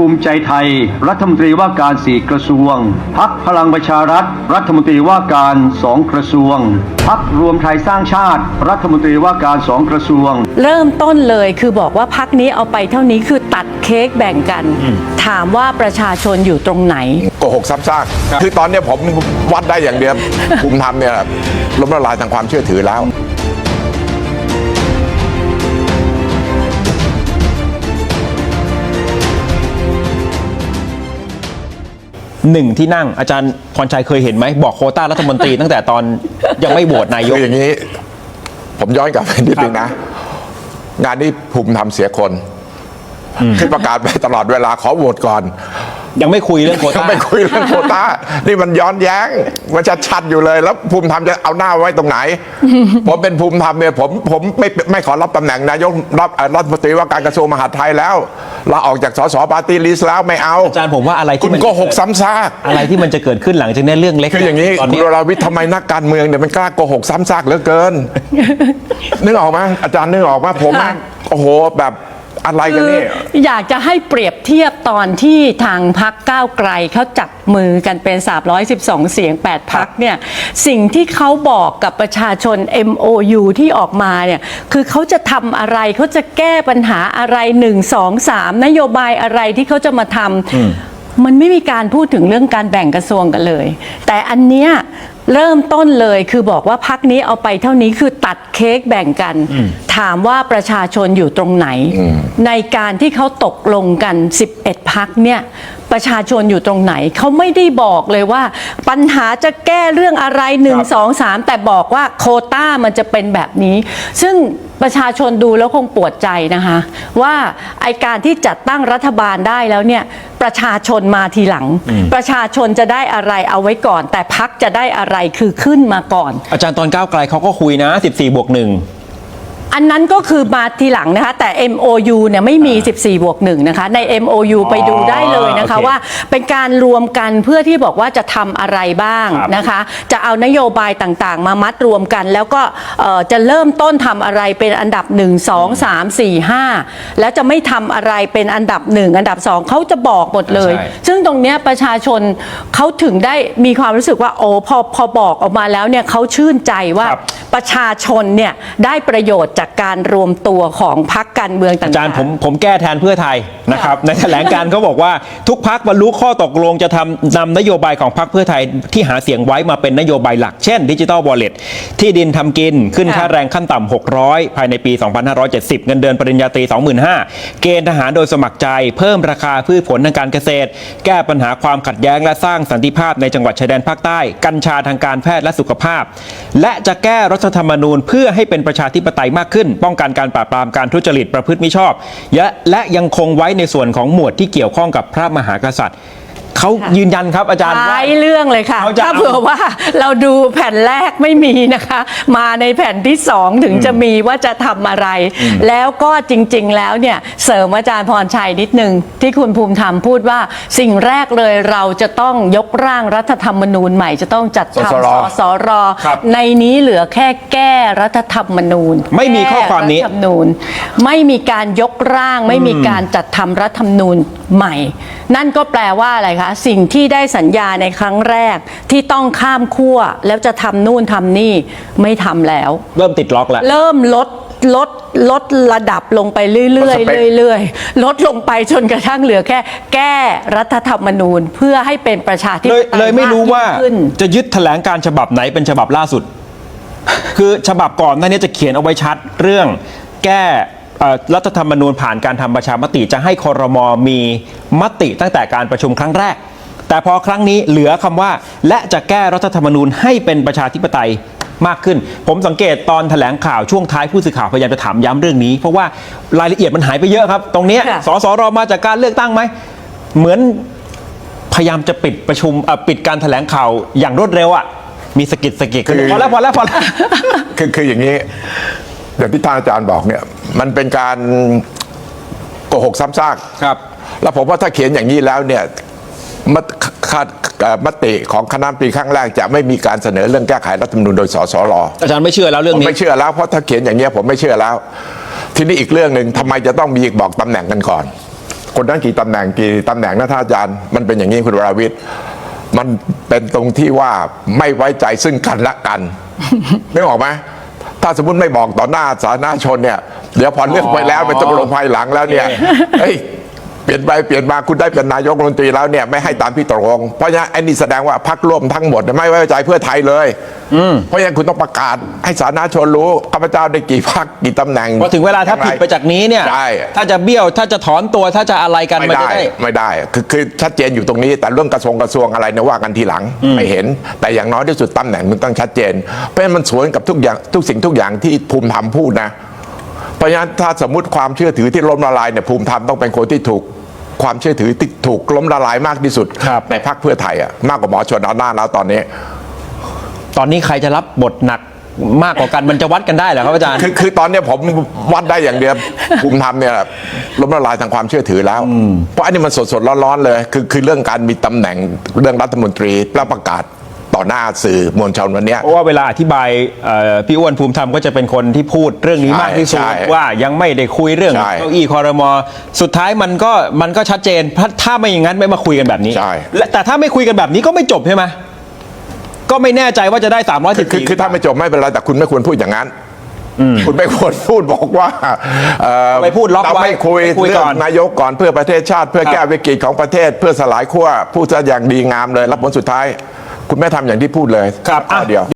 ภูมิใจไทย รัฐมนตรีว่าการสี่กระทรวง พักพลังประชารัฐ รัฐมนตรีว่าการสองกระทรวง พักรวมไทยสร้างชาติ รัฐมนตรีว่าการสองกระทรวง เริ่มต้นเลยคือบอกว่าพักนี้เอาไปเท่านี้คือตัดเค้กแบ่งกัน ถามว่าประชาชนอยู่ตรงไหนโกหกซ้ำซากคือตอนเนี้ยผมวัดได้อย่างเดียวภูมิธรรมเนี่ยล้มละลายทางความเชื่อถือแล้ว หนึ่งที่นั่งอาจารย์พรชัยเคยเห็นไหมบอกโควต้ารัฐมนตรี ตั้งแต่ตอนยังไม่โหวตนายคืกออย่างนี้ ผมย้อนกลับไปนิดนึงนะ งานนี้ภูมิธรรมเสียคนที่ประกาศไปตลอดเวลาขอโหวตก่อน ยังไม่คุยเรื่องโควก็ต้า ไม่คุยเรื่องโควต้า นี่มันย้อนแย้งมันจะชัดอยู่เลย แล้วภูมิธรรมจะเอาหน้าไว้ตรงไหน ผมเป็นภูมิธรรมเนี่ยผมผมไม่ไม่ขอรับตำแหน่งนายกรับเอ่อรัฐมนตรีว่าการกระทรวงมหาดไทยแล้วลาออกจากสสปาร์ตี้ลิสต์แล้วไม่เอาอาจารย์ผมว่าอะไรคุที่ณมัน โกหกซ้ำซาก อะไรที่มันจะเกิดขึ้นหลังจากนี้เรื่องเล็กคืออย่างนี้ตอนคุณนี้วราวิทย์ทำไมนักการเมืองเนี่ยมันกล้าโกหกซ้ำซากเหลือเกิน นึกออกไหมอาจารย์นึกออกไหมผมนะค่ะโอ้โหแบบ อะไรกันคือนี่อยากจะให้เปรียบเทียบตอนที่ทางพักก้าวไกลเขาจับมือกันเป็น 312 เสียง 8 พักเนี่ย สิ่งที่เขาบอกกับประชาชน MOU ที่ออกมาเนี่ย คือเขาจะทำอะไรเขาจะแก้ปัญหาอะไร 1 2 3 นโยบายอะไรที่เขาจะมาทำ มันไม่มีการพูดถึงเรื่องการแบ่งกระทรวงกันเลย แต่อันเนี้ย เริ่มต้นเลยคือบอกว่าพักนี้เอาไปเท่านี้คือตัดเค้กแบ่งกัน ถามว่าประชาชนอยู่ตรงไหน ในการที่เขาตกลงกัน 11 พักเนี่ย ประชาชนอยู่ตรงไหน เขาไม่ได้บอกเลยว่า ปัญหาจะแก้เรื่องอะไร1 2 3แต่บอกว่าโควต้ามันจะเป็นแบบนี้ ซึ่งประชาชนดูแล้วคงปวดใจนะคะ ว่าไอการที่จัดตั้งรัฐบาลได้แล้วเนี่ยประชาชนมาทีหลัง ประชาชนจะได้อะไรเอาไว้ก่อน แต่พักจะได้อะไรคือขึ้นมาก่อน อาจารย์ตอนก้าวไกลเขาก็คุยนะ 14บวกหนึ่ง อันนั้นก็คือมาทีหลังนะคะ แต่ MOU เนี่ยไม่มี 14 บวก1นะคะ ใน MOU ไปดูได้เลยนะคะโอเคว่าเป็นการรวมกันเพื่อที่บอกว่าจะทำอะไรบ้างครับนะคะ จะเอานโยบายต่างๆ มามัดรวมกัน แล้วก็เอ่อจะเริ่มต้นทำอะไรเป็นอันดับ 1 2 3 4 5 แล้วจะไม่ทำอะไรเป็นอันดับ 1 อันดับ 2 เขาจะบอกหมดเลย ใช่ ซึ่งตรงเนี้ยประชาชนเขาถึงได้มีความรู้สึกว่าโอ้พอพอบอกออกมาแล้วเนี่ยเขาชื่นใจว่าครับ ประชาชนเนี่ยได้ประโยชน์จากการรวมตัวของพรรคการเมืองต่างๆอาจารย์ผมผมแก้แทนเพื่อไทยนะครับในแถลงการณ์เขาบอกว่าทุกพักบรรลุข้อตกลงจะทำนำนโยบายของพักเพื่อไทยที่หาเสียงไว้มาเป็นนโยบายหลัก เช่นดิจิ t a ลวอลเล็ตที่ดินทำกินขึ้นค่ะค่าแรงขั้นต่ำ600 ภายในปี 2570 เงินเดือนปริญญาตรี 25,000 เกณฑ์ทหารโดยสมัครใจเพิ่มราคาพืชผลทางการเกษตร แก้ปัญหาความขัดแย้งและสร้างสันติภาพในจังหวัดชายแดนภาคใต้ กัญชาทางการแพทย์และสุขภาพ และจะแก้รัฐธรรมนูญเพื่อให้เป็นประชาธิปไตยมากขึ้น ป้องกันการปราบปรามการทุจริตประพฤติมิชอบและและยังคงไว้ในส่วนของหมวดที่เกี่ยวข้องกับพระมหากษัตริย์ เขายืนยันครับอาจารย์หว่าลายเรื่องเลยค่ะ เขาจะถ้าเผื่อว่าเราดูแผ่นแรกไม่มีนะคะ มาในแผ่นที่สองถึงจะมีว่าจะทำอะไร แล้วก็จริง ๆ แล้วเนี่ยเสริมอาจารย์พรชัยนิดนึง ที่คุณภูมิธรรมพูดว่าสิ่งแรกเลยเราจะต้องยกร่างรัฐธรรมนูญใหม่จะต้องจัดสสทำรสสรครับ ในนี้เหลือแค่แก้รัฐธรรมนูญ ไม่มีข้อความนี้ แก้รัฐธรรมนูญไม่มีการยกร่างไม่มีการจัดทำรัฐธรรมนูญใหม่ นั่นก็แปลว่าอะไรคะสิ่งที่ได้สัญญาในครั้งแรกที่ต้องข้ามขั้วแล้วจะทำนู่นทำนี่ไม่ทำแล้ว เริ่มติดล็อกแล้ว เริ่มลดลดลดระดับลงไปเรื่อยลดสเปคๆเรื่อยๆ ลดลงไปจนกระทั่งเหลือแค่ แก้รัฐธรรมนูญเพื่อให้เป็นประชาธิปเลยไตยเลยไม่รู้ว่ายิ่งขึ้นจะยึดแถลงการฉบับไหนเป็นฉบับล่าสุด คือฉบับก่อนหน้านี้จะเขียนเอาไว้ชัดเรื่องแก้เอ่อ รัฐธรรมนูญผ่านการทำประชามติจะให้คอรมอมีมติตั้งแต่การประชุมครั้งแรก แต่พอครั้งนี้เหลือคำว่า และจะแก้รัฐธรรมนูญให้เป็นประชาธิปไตยมากขึ้น ผมสังเกตตอนแถลงข่าวช่วงท้ายผู้สื่อข่าวพยายามจะถามย้ำเรื่องนี้ เพราะว่ารายละเอียดมันหายไปเยอะครับ ตรงเนี้ยค่ะสสรมาจากการเลือกตั้งไหมเหมือนพยายามจะปิดประชุมเอ่อปิดการแถลงข่าวอย่างรวดเร็วอะมีสะกิดสะกิดคือพอแล้วพอแล้วพอแล้วคือคืออย่างนี้ อย่างที่ท่านอาจารย์บอกเนี่ย มันเป็นการโกหกซ้ำซากครับ แล้วผมว่าถ้าเขียนอย่างนี้แล้วเนี่ยมตคาดเอ่อมติของคณะรัฐมนตรีครั้งแรกจะไม่มีการเสนอเรื่องแก้ไขรัฐธรรมนูญโดยสสรอาจารย์ไม่เชื่อแล้วเรื่อผงมนี้ไม่เชื่อแล้วเพราะถ้าเขียนอย่างเงี้ยผมไม่เชื่อแล้ว ทีนี้อีกเรื่องหนึ่งทำไมจะต้องมีบอกตำแหน่งกันก่อน คนนั้นกี่ตำแหน่งกี่ตำแหน่งนะท่านอาจารย์มันเป็นอย่างนี้คุณวราวิทย์มันเป็นตรงที่ว่าไม่ไว้ใจซึ่งกันและกันนึกออกไหม ถ้าสมมติไม่บอกต่อหน้าสาธารณชนเนี่ย เดี๋ยวพอเลือกไปแล้วเป็นตกลงภายหลังแล้วเนี่ยเฮ้ย เปลี่ยนไปเปลี่ยนมาคุณได้เป็นนายกรัฐมนตรีแล้วเนี่ยไม่ให้ตามที่ตกลงเพราะฉะนั้นไอ้นี่แสดงว่าพรรคร่วมทั้งหมดเนี่ยไม่ไว้ใจเพื่อไทยเลยเพราะฉะนั้นคุณต้องประกาศให้สาธารณชนรู้ข้าพเจ้าได้กี่พรรคกี่ตำแหน่งพอถึงเวลาถ้าผิดไปจากนี้เนี่ยใช่ถ้าจะเบี้ยวถ้าจะถอนตัวถ้าจะอะไรกันไม่มันจะได้ได้ไม่ได้คือคือชัดเจนอยู่ตรงนี้ แต่เรื่องกระทรวงกระทรวงอะไรเนี่ยว่ากันทีหลังไม่เห็น แต่อย่างน้อยที่สุดตำแหน่งมันต้องชัดเจน เพราะฉะนั้นมันสวนกับทุกอย่างทุกสิ่งทุกอย่างที่ภูมิธรรมพูดนะเพราะฉะนั้นถ้าสมมติความเชื่อถือที่ล้มละลายเนี่ยภูมิธรรมต้องเป็นคนที่ถูก ความเชื่อถือที่ถูกล้มละลายมากที่สุดครับในพรรคเพื่อไทยอะมากกว่าหมอชนเอาหน้าแล้วตอนนี้ ตอนนี้ใครจะรับบทหนักมากกว่ากันมันจะวัดกันได้เหรอครับอาจารย์ คือคือตอนเนี้ยผมวัดได้อย่างเดียวภูมิธรรมเนี่ยล้มละลายทางความเชื่อถือแล้ว เพราะอันนี้มันสดสดๆร้อนๆเลย คือคือเรื่องการมีตำแหน่งเรื่องรัฐมนตรีแล้วประกาศ ต่อหน้าสื่อมวลชนวันเนี้ย เพราะว่าเวลาอธิบายเอ่อพี่อ้วนภูมิธรรมก็จะเป็นคนที่พูดเรื่องนี้ใช่มากที่สุดใช่ว่ายังไม่ได้คุยเรื่องใช่เก้าอี้คอรมอสุดท้ายมันก็มันก็ชัดเจนถ้าถ้าไม่อย่างนั้นไม่มาคุยกันแบบนี้ใช่ และแต่ถ้าไม่คุยกันแบบนี้ก็ไม่จบใช่ไหมก็ไม่แน่ใจว่าจะได้คือคือ314คือถ้าไม่จบไม่เป็นไรแต่คุณไม่ควรพูดอย่างนั้นคุณไม่ควรพูดบอกว่าเอ่อไปพูดล็อกเราไว้ไม่คุยไม่คุยเรื่ก่ออนงนายกก่อนเพื่อประเทศชาติ เพื่อครับ แก้วิกฤตของประเทศ เพื่อสลายขั้วพูดซะอย่างดีงามเลยแล้วผลสุดท้าย คุณไม่ทำอย่างที่พูดเลยครับข้ออะเดียว